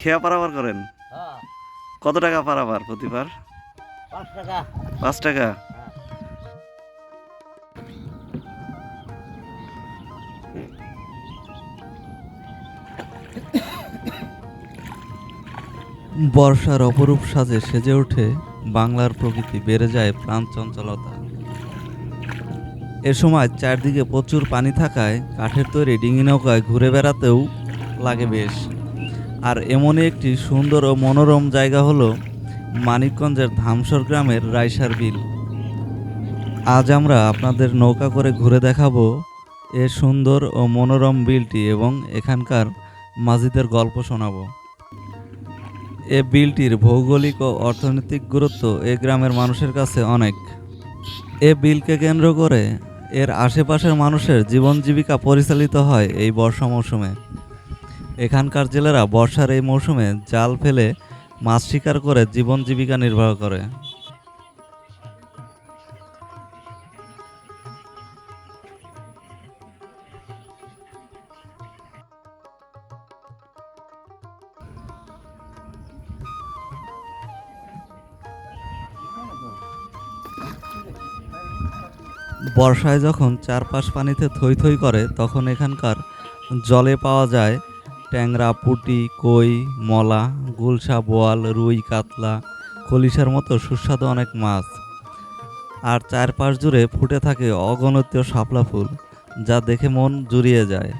খেয়া পারাবার করেন? হ্যাঁ। কত টাকা পারাবার প্রতিবার? পাঁচ টাকা। বর্ষার অপরূপ সাজে সেজে ওঠে বাংলার প্রকৃতি বেড়ে যায় প্রাণ চঞ্চলতা। এ সময় চারদিকে প্রচুর পানি থাকায় কাঠের তৈরি ডিঙি নৌকায় ঘুরে বেড়াতেও লাগে বেশ। আর এমনই একটি সুন্দর ও মনোরম জায়গা হলো মানিকগঞ্জের ধামসর গ্রামের রাইসার বিল। আজ আমরা আপনাদের নৌকা করে ঘুরে দেখাবো এ সুন্দর ও মনোরম বিলটি এবং এখানকার মাঝিদের গল্প শোনাবো। এ বিলটির ভৌগোলিক ও অর্থনৈতিক গুরুত্ব এ গ্রামের মানুষের কাছে অনেক। এ বিলকে কেন্দ্র করে এর আশেপাশের মানুষের জীবন জীবিকা পরিচালিত হয় এই বর্ষা মৌসুমে। এখানকার জেলেরা বর্ষার এই মৌসুমে জাল ফেলে মাছ শিকার করে জীবন জীবিকা নির্বাহ করে। বর্ষায় যখন চারপাশ পানিতে থই থই করে, তখন এখানকার জলে পাওয়া যায় ট্যাংরা, পুটি, কই, মলা, গুলশা, বোয়াল, রুই, কাতলা, খলিশার মতো সুস্বাদু অনেক মাছ। আর চারপাশ জুড়ে ফুটে থাকে অগণিত শাপলা ফুল, যা দেখে মন জুড়িয়ে যায়।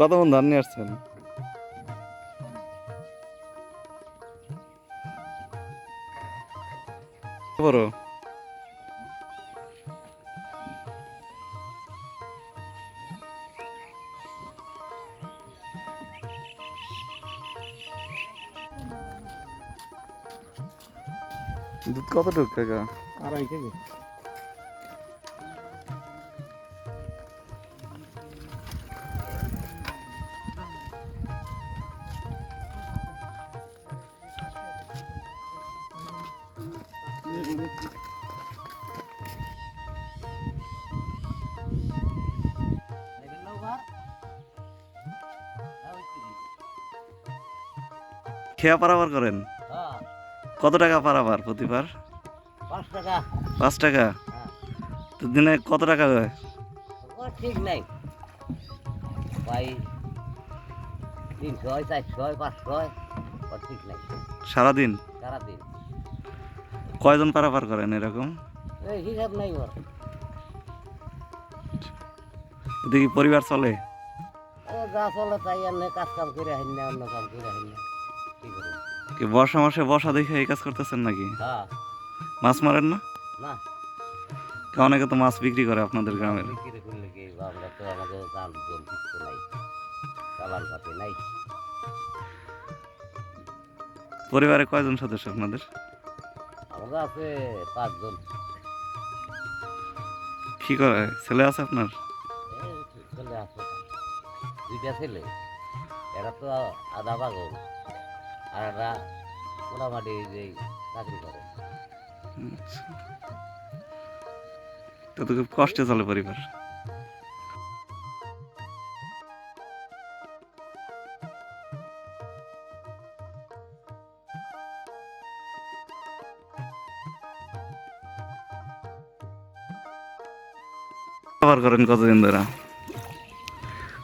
কত মন ধান নিয়ে আসছেন? বড়। দুধ কতটুক কাকা? আড়াই কেজি। খেয়া পারাবার করেন? হ্যাঁ। কত টাকা পারাবার প্রতিবার? পাঁচ টাকা। হ্যাঁ। তো দিনে কত টাকা হয় ঠিক নাই। ভাই তিনশো চারশো পাঁচশো ও ঠিক নাই। সারাদিন? সারাদিন। কয়জন পারাপার করেন এরকম? এই হিসাব নাই ওর। দেখি পরিবার চলে? যা চলে তাই আর কাজ কাম করে আহিন না অন্য কাম করে আহিন না। কি করব কি বর্ষা মাসে বর্ষা দেখে এই কাজ করতেছেন নাকি? মাছ মারেন না? অনেকে তো মাছ বিক্রি করে আপনাদের গ্রামের। পরিবারে কয়জন সদস্য আপনাদের? আমরা আছে পাঁচজন। কি করে? ছেলে আছে আপনার? ছেলে আছে। দুইটা ছেলে। এরা তো আধা পাগল। আর এরা মোটামুটি যে চাকরি করে। আচ্ছা। তো খুব কষ্টে চলে পরিবার। পারাবার করেন কতদিন ধরে?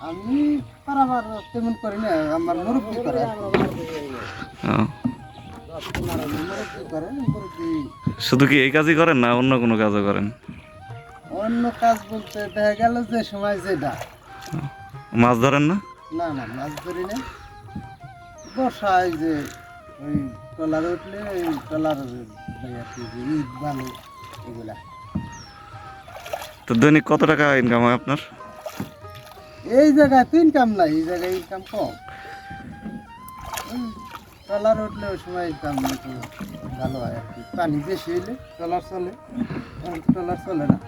আমি পারাবার তেমন করি না আমার মুরব্বী করে শুধু কি এই কাজই করেন না অন্য কোনো কাজও করেন? অন্য কাজ বলতে দেখা গেল যে সময় যেটা। মাছ ধরেন না? না না মাছ ধরি না। বর্ষায় যে ওই ট্রলার উঠলে ওই ট্রলার ঈদ বালু এগুলা। তো দৈনিক কত টাকা ইনকাম হয় আপনার? এই জায়গায় তো ইনকাম নাই এই জায়গায় ইনকাম কম। ট্রলার উঠলে ওই সময় ইনকাম একটু ভালো হয় আর কি। পানি বেশি হইলে ট্রলার চলে এখন ট্রলার চলে না।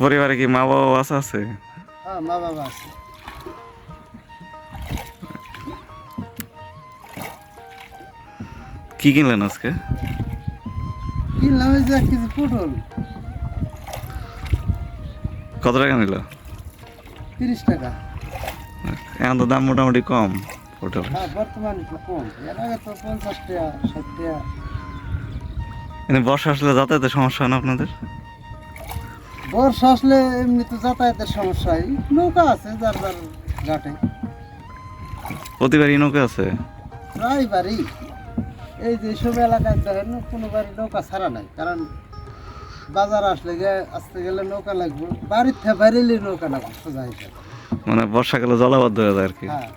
পরিবারে কি মা বাবা আছে? আছে হ্যাঁ মা বাবা আছে। কি কিনলেন আজকে? কিনলাম ওই যে এক কেজি পটল। কত টাকা নিল? তিরিশ টাকা। এখন তো দাম মোটামুটি কম পটল। হ্যাঁ বর্তমানে একটু কম। এর আগে তো পঞ্চাশ টাকা ষাট টাকা। এনে বর্ষা আসলে যাতায়াতের সমস্যা হয় না আপনাদের? বর্ষা আসলে এমনি তো যাতায়াতের সমস্যা নৌকা আছে যার যার ঘাটে। প্রতিবারই নৌকা আছে? প্রায় বাড়ি এই যে সব এলাকায় দেখেন কোনো বাড়ি নৌকা ছাড়া নাই। কারণ বাজার আসলে আসতে গেলে নৌকা লাগবে বাড়ির থেকে বাইরেলে নৌকা লাগবে সোজা হিসাবে মানে বর্ষাকালে জলাবদ্ধ হয়ে যায় আর কি। হ্যাঁ।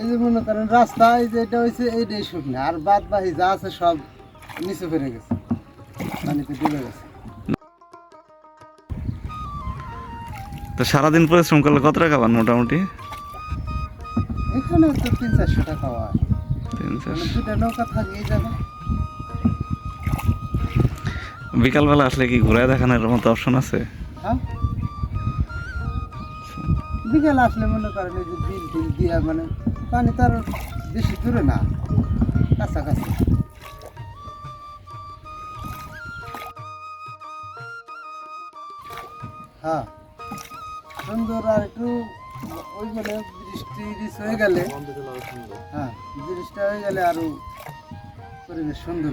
এই যে মনে করেন রাস্তা এই যে এটা হয়েছে এইটাই শুকনো আর বাদ বাহি যা আছে সব নিচে ফেরে গেছে পানিতে ডুবে গেছে। তো সারাদিন পরিশ্রম করলে কত টাকা পান মোটামুটি? এখানে তো তিন চারশো টাকা হয়। তিন চার মানে দুটা নৌকা থাকে এই জায়গায় বিকালবেলা আসলে কি ঘুরায় দেখানোর মতো অপশন আছে? হ্যাঁ? বিকেল আসলে মনে করেন যে বিল টিল দিয়া মানে পানি তার বেশি দূরে না, কাছাকাছি। হ্যাঁ সুন্দর আর একটু ওই মানে বৃষ্টি হয়ে গেলে হ্যাঁ বৃষ্টি হয়ে গেলে আরও পরিবেশ সুন্দর।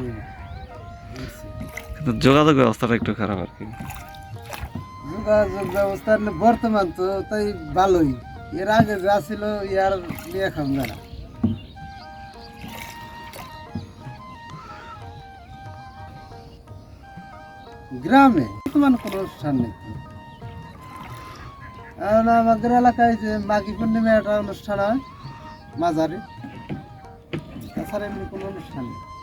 কিন্তু যোগাযোগ ব্যবস্থাটা একটু খারাপ আর কি। যোগাযোগ ব্যবস্থা বর্তমান তো তাই ভালোই। এর আগে যা ছিল, ইয়ার নিয়ে না গ্রামে বর্তমান কোনো অনুষ্ঠান নেই। এখন আমাদের এলাকায় যে মাঘী পূর্ণিমা একটা অনুষ্ঠান হয়, মাঝারে। তাছাড়া এমনি কোনো অনুষ্ঠান নেই।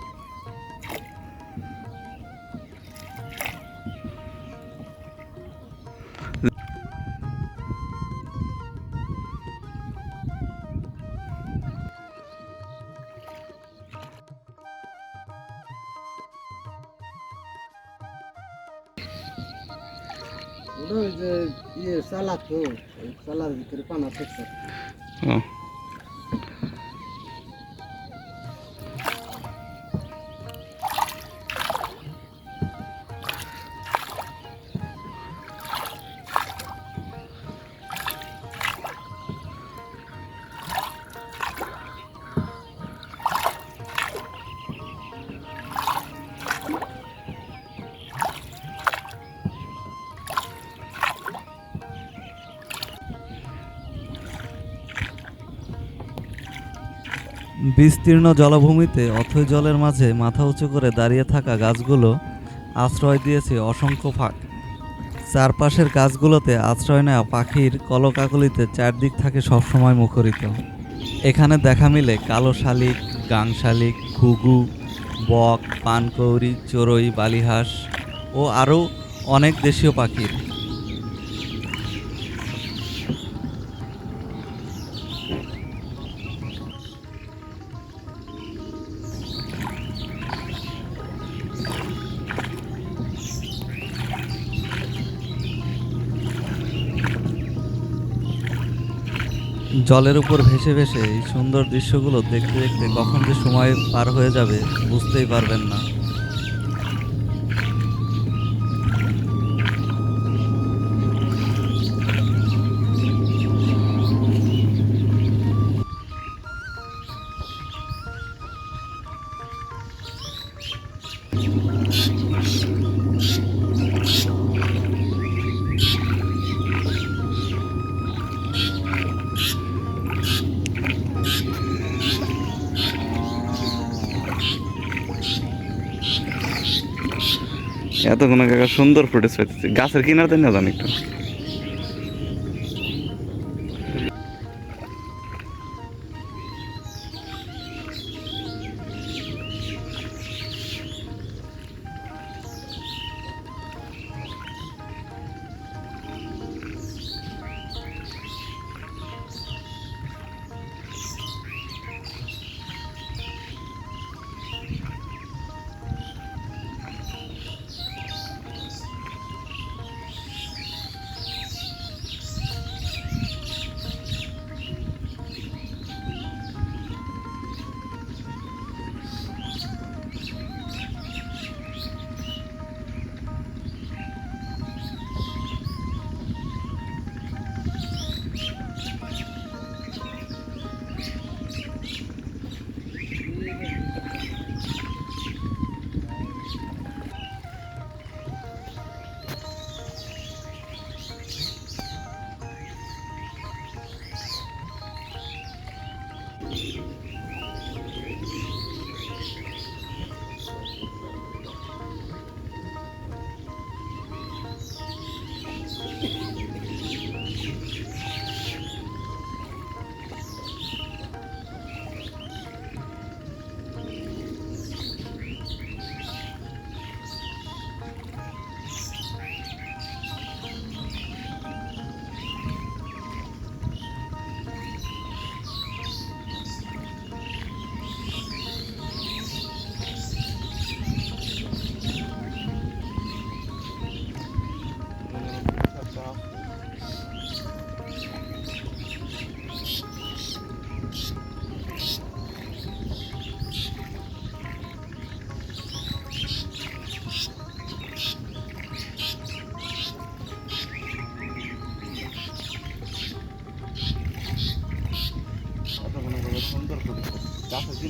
যে ইয়ে চালা তো চালার ভিতরে পানা থাকছে বিস্তীর্ণ জলাভূমিতে অথই জলের মাঝে মাথা উঁচু করে দাঁড়িয়ে থাকা গাছগুলো আশ্রয় দিয়েছে অসংখ্য ফাঁক। চারপাশের গাছগুলোতে আশ্রয় নেওয়া পাখির কলকাকলিতে চারদিক থাকে সবসময় মুখরিত। এখানে দেখা মিলে কালো শালিক, গাং শালিক, ঘুঘু, বক, পানকৌড়ি, চড়ুই, বালিহাঁস ও আরও অনেক দেশীয় পাখির। জলের উপর ভেসে ভেসে এই সুন্দর দৃশ্যগুলো দেখতে দেখতে কখন যে সময় পার হয়ে যাবে বুঝতেই পারবেন না। এতক্ষণ কাকা সুন্দর ফুটেজ পাইতেছি। গাছের কিনারতে না জানি একটু।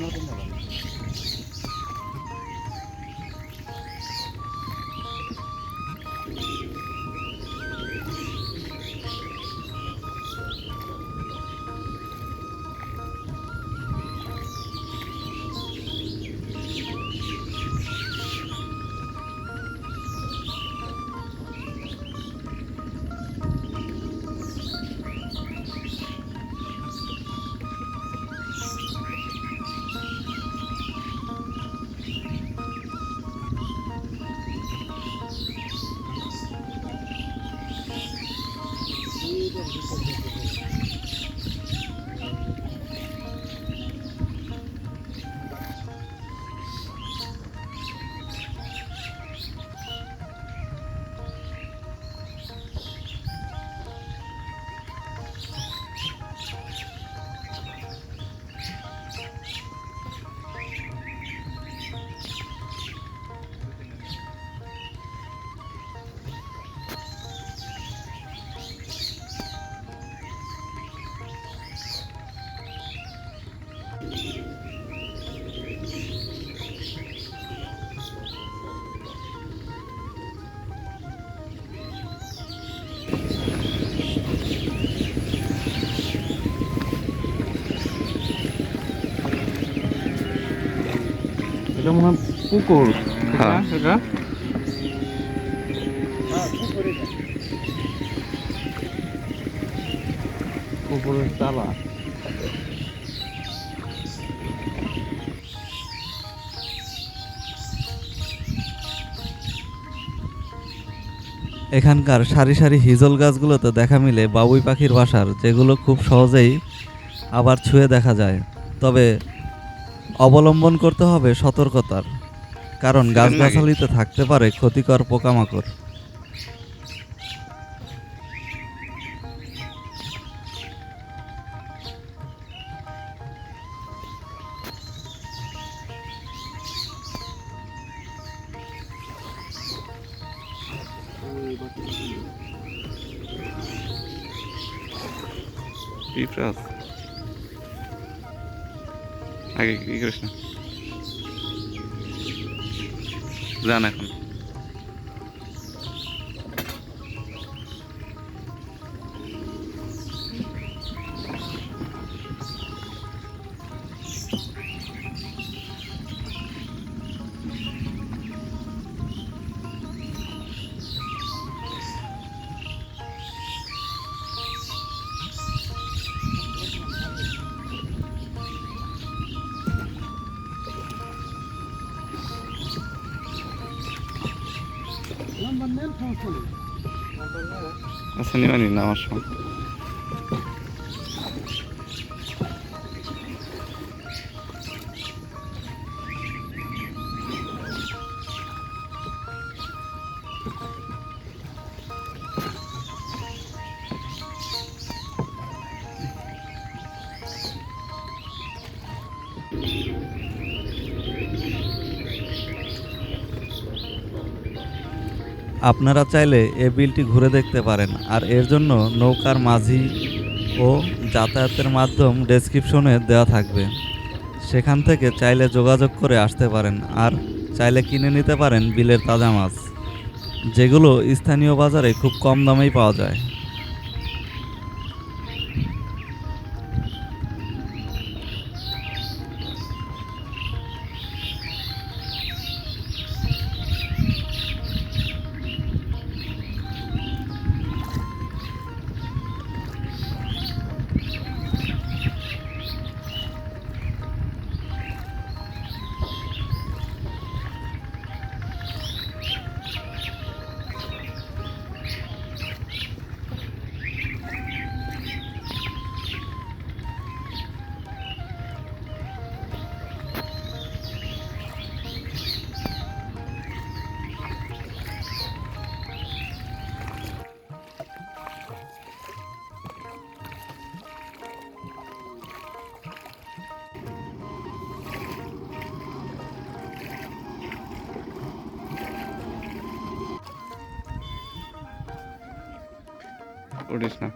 গাছের মনে হয় পুকুর হ্যাঁ। এটা হ্যাঁ। পুকুরের চালা এখানকার সারি সারি হিজল গাছগুলোতে দেখা মিলে বাবুই পাখির বাসার যেগুলো খুব সহজেই আবার ছুঁয়ে দেখা যায় তবে অবলম্বন করতে হবে সতর্কতার কারণ গাছগাছালিতে থাকতে পারে ক্ষতিকর পোকামাকড় আছে। আগে কি করিস না। যান এখন। নেই আচ্ছা না আমার আপনারা চাইলে এ বিলটি ঘুরে দেখতে পারেন, আর এর জন্য নৌকার মাঝি ও যাতায়াতের মাধ্যম ডেসক্রিপশনে দেওয়া থাকবে। সেখান থেকে চাইলে যোগাযোগ করে আসতে পারেন, আর চাইলে কিনে নিতে পারেন বিলের তাজা মাছ, যেগুলো স্থানীয় বাজারে খুব কম দামেই পাওয়া যায়। উঠিস না